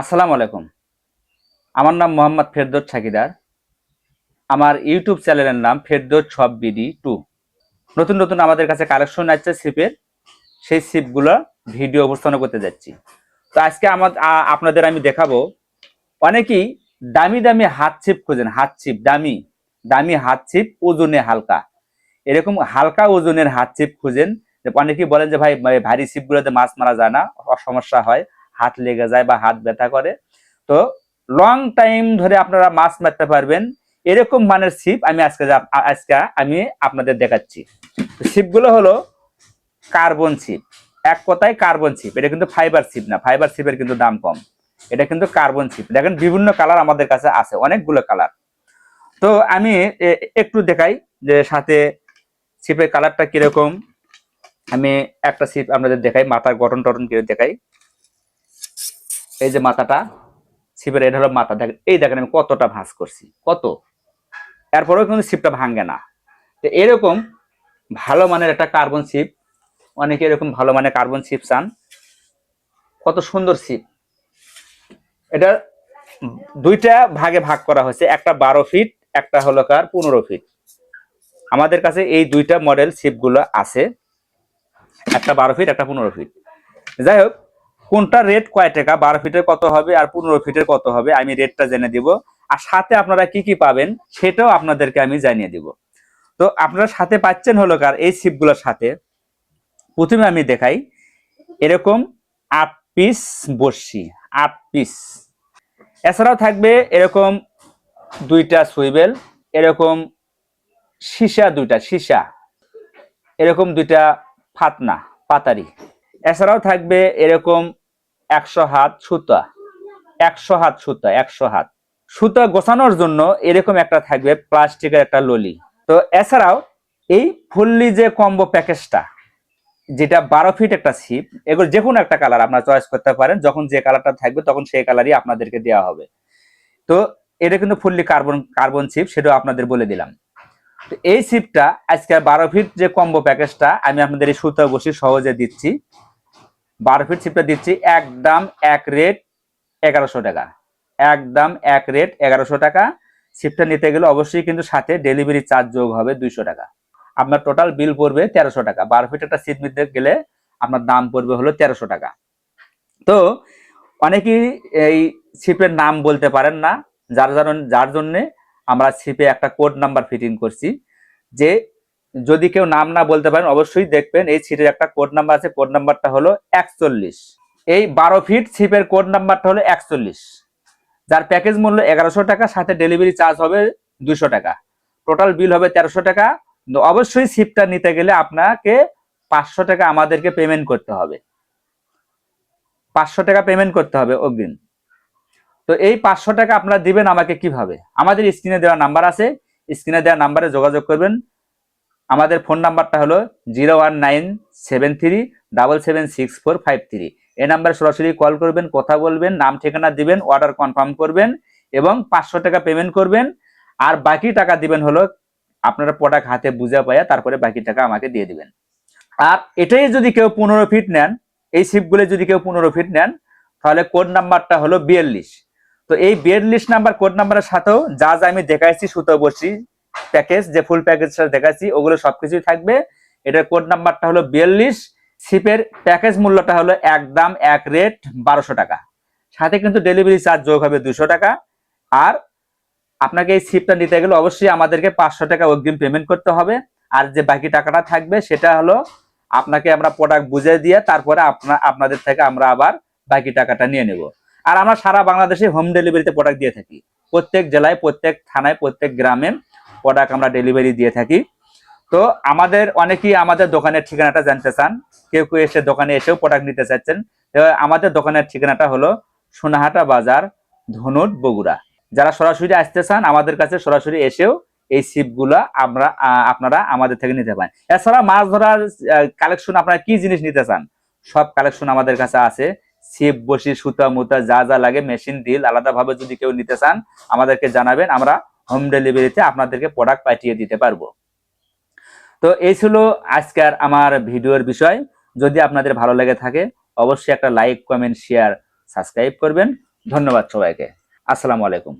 আসসালামু আলাইকুম। আমার নাম মোহাম্মদ ফেরদৌস ছাকিদার আমার ইউটিউব চ্যানেলের নাম ফেরদৌস সব বিডি টু। নতুন নতুন আমাদের কাছে কালেকশন আছে সিপের সেই সিপগুলো ভিডিও উপস্থাপন করতে যাচ্ছি। তো আজকে আমার আপনাদের আমি দেখাবো অনেকেই দামি দামি হাত ছিপ খোঁজেন, হাত ছিপ দামি দামি হাত ছিপ ওজনে হালকা। এরকম হালকা ওজনের হাত ছিপ খুঁজেন। অনেকেই বলেন যে ভাই ভাই ভারী ছিপগুলোতে মাছ মারা যায় না সমস্যা হয়। হাত লেগে যায় বা হাত ব্যথা করে। তো লং টাইম ধরে আপনারা মাছ মারতে পারবেন। এরকম মানের ছিপ আমি আজকে আজকে আমি আপনাদের দেখাচ্ছি। ছিপগুলো হলো কার্বন ছিপ এক কথায় কার্বন ছিপ এটা কিন্তু ফাইবার ছিপ না ফাইবার ছিপের কিন্তু দাম কম। এটা কিন্তু কার্বন ছিপ দেখেন বিভিন্ন কালার আমাদের কাছে আছে, অনেকগুলো কালার তো আমি একটু দেখাই যে সাথে ছিপের কালারটা কীরকম। আমি একটা ছিপ আপনাদের দেখাই, মাথার গঠন টঠন কীরকম দেখাই। এই যে মাথাটা, ছিপের এটা হলো মাথা। দেখেন, এই দেখেন আমি কতটা ভাঁজ করছি, কত? এরপরেও কিন্তু ছিপটা ভাঙে না। তো এরকম ভালো মানের একটা কার্বন ছিপ, অনেকে এরকম ভালো মানের কার্বন ছিপ চান, কত সুন্দর ছিপ। এটা দুইটা ভাগে ভাগ করা হয়েছে, একটা বারো ফিট, একটা হলো কার পনেরো ফিট। আমাদের কাছে এই দুইটা মডেল ছিপগুলো আছে, একটা বারো ফিট, একটা পনেরো ফিট। যাই হোক কোনটা রেট কয় টাকা? বারো ফিটের কত হবে আর পনেরো ফিটের কত হবে? আমি রেটটা জেনে দিব। আর সাথে আপনারা কি কি পাবেন সেটাও আপনাদেরকে আমি জানিয়ে দিব। তো আপনারা সাথে পাচ্ছেন হলো কার? এই ছিপগুলোর সাথে। প্রথমে আমি দেখাই। এরকম আট পিস বর্ষি আট পিস এছাড়াও থাকবে এরকম দুইটা সুইবেল এরকম সীসা দুইটা, সীসা। এরকম দুইটা ফাতনা, পাতারি। এছাড়াও থাকবে এরকম একশো হাত সুতা। একশো হাত সুতা, একশো হাত। সুতা গোছানোর জন্য এরকম একটা থাকবে প্লাস্টিকের একটা ললি। তো এছাড়াও এই ফুললি যে কম্বো প্যাকেজটা, যেটা বারো ফিট একটা ছিপ, এগুলো যে কোনো একটা কালার আপনারা চয়েস করতে পারেন। যখন যে কালারটা থাকবে তখন সেই কালারই আপনাদেরকে দেওয়া হবে। তো এটা কিন্তু ফুললি কার্বন কার্বন চিপ সেটাও আপনাদের বলে দিলাম। তো এই চিপটা আজকে বারো ফিট যে কম্বো প্যাকেজটা, আমি আপনাদের এই সুতা বসি সহজে দিচ্ছি। বারো ফিট চিপটা দিচ্ছি একদম এক রেট এগারোশো টাকা। একদম এক রেট এগারোশো টাকা। চিপটা নিতে গেলে অবশ্যই কিন্তু সাথে ডেলিভারি চার্জ যোগ হবে দুইশো টাকা। আপনার টোটাল বিল পড়বে তেরোশো টাকা। বারো ফিট একটা সিট নিতে গেলে আপনার দাম পড়বে হলো তেরোশো টাকা। তো অনেকেই এই ছিপের নাম বলতে পারেন না। যার যার যার জন্যে আমরা ছিপে একটা কোড নাম্বার ফিটিং করছি, যে যদি কেউ নাম না বলতে পারেন, অবশ্যই দেখবেন এই ছিটের একটা কোড নাম্বার আছে। কোড নাম্বারটা হলো একচল্লিশ। এই বারো ফিট ছিপের কোড নাম্বারটা হলো একচল্লিশ। যার প্যাকেজ মূল্য এগারোশো টাকা, সাথে ডেলিভারি চার্জ হবে দুশো টাকা। টোটাল বিল হবে তেরোশো টাকা। অবশ্যই ছিপটা নিতে গেলে আপনাকে পাঁচশো টাকা আমাদেরকে পেমেন্ট করতে হবে। পাঁচশো টাকা পেমেন্ট করতে হবে অগ্রিম। তো এই পাঁচশো টাকা আপনারা দিবেন আমাকে কীভাবে? আমাদের স্ক্রিনে দেওয়া নাম্বার আছে। স্ক্রিনে দেওয়া নাম্বারে যোগাযোগ করবেন। আমাদের ফোন নাম্বারটা হলো zero one nine seven three double seven six four five three. এই নাম্বারে সরাসরি কল করবেন, কথা বলবেন, নাম, ঠিকানা দিবেন অর্ডার কনফার্ম করবেন এবং পাঁচশো টাকা পেমেন্ট করবেন। আর বাকি টাকা দিবেন হলো আপনারা প্রোডাক্ট হাতে বুঝা পাইয়া তারপরে বাকি টাকা আমাকে দিয়ে দিবেন। আর এটাই যদি কেউ পনেরো ফিট নেন, এই শিপগুলো যদি কেউ পনেরো ফিট নেন, তাহলে কোড নাম্বারটা হলো বিয়াল্লিশ। তো এই বিয়াল্লিশ নাম্বার কোড নাম্বারের সাথেও যা যা আমি দেখাইছি সুতো বসি প্যাকেজ যে ফুল প্যাকেজটা দেখাচ্ছি, ওগুলো সবকিছুই থাকবে। এটার কোড নাম্বারটা হলো বিয়াল্লিশ শিপের প্যাকেজ মূল্যটা হলো একদম এক রেট বারোশো টাকা। সাথে কিন্তু ডেলিভারি চার্জ যোগ হবে দুশো টাকা। আর আপনাকে এই সিপটা নিতে গেলে অবশ্যই আমাদেরকে পাঁচশো টাকা অগ্রিম পেমেন্ট করতে হবে। আর যে বাকি টাকাটা থাকবে, সেটা হলো আপনাকে আমরা প্রোডাক্ট বুঝে দিয়ে তারপরে আপনার আপনাদের থেকে আমরা আবার বাকি টাকাটা নিয়ে নেব। আর আমরা সারা বাংলাদেশে হোম ডেলিভারিতে প্রোডাক্ট দিয়ে থাকি। প্রত্যেক জেলায়, প্রত্যেক থানায়, প্রত্যেক গ্রামে প্রোডাক্ট আমরা ডেলিভারি দিয়ে থাকি। তো আমাদের অনেকেই আমাদের দোকানের ঠিকানাটা জানতে চান। কেউ কেউ এসে দোকানে এসেও প্রোডাক্ট নিতে চাচ্ছেন। আমাদের দোকানের ঠিকানাটা হলো সোনাহাটা বাজার, ধনুট, বগুড়া। যারা সরাসরি আসতে চান, আমাদের কাছে সরাসরি এসেও এই সিপগুলা আমরা আপনারা আমাদের থেকে নিতে পারেন। এছাড়া মাছ ধরার কালেকশন আপনারা কি জিনিস নিতে চান? সব কালেকশন আমাদের কাছে আছে। ছিপ, বসি, সুতা, মুতা, যা যা লাগে মেশিন ডিল আলাদাভাবে যদি কেউ নিতে চান, আমাদেরকে জানাবেন। আমরা হোম ডেলিভারিতে আপনাদেরকে প্রোডাক্ট পাঠিয়ে দিতে পারব। তো এই ছিল আজকের আমার ভিডিওর বিষয়। যদি আপনাদের ভালো লেগে থাকে, অবশ্যই একটা লাইক কমেন্ট শেয়ার সাবস্ক্রাইব করবেন। ধন্যবাদ সবাইকে। আসসালামু আলাইকুম।